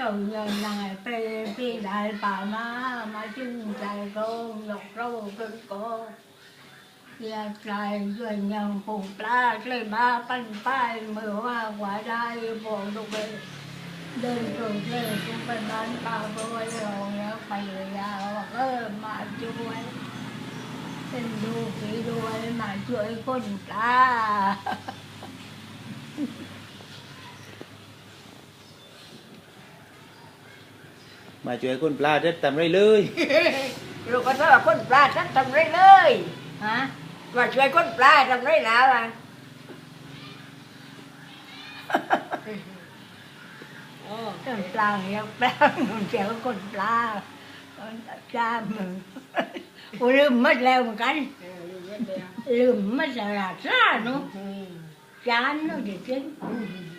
เรายังนายไปพี่ได้ป่ามามาจึงใจกงหลอกเราเป็นกองอยากใจด้วยยังคงปลาเลยมาปั้นป้ายมือว่ากว่าได้บอกลูกเลยเดินตรงเลยทุกไปบ้านป่าบอยเราแล้วไปยยาวเออมาช่วยเป็นดูผีด้วยมาช่วยคนตา มาช่วยคุณปลาเด็ดทำไรเลยลูกก็เท่าคนปลาฉันทำไรเลยฮะมาช่วยคนปลาทำไรแล้วอะต้นปลาเรียกปลามันเสียงคนปลาจามมึงกูลืมหมัดแล้วเหมือนกันลืมหมัดแล้วล่ะซ่าเนาะจานเนาะจริงๆ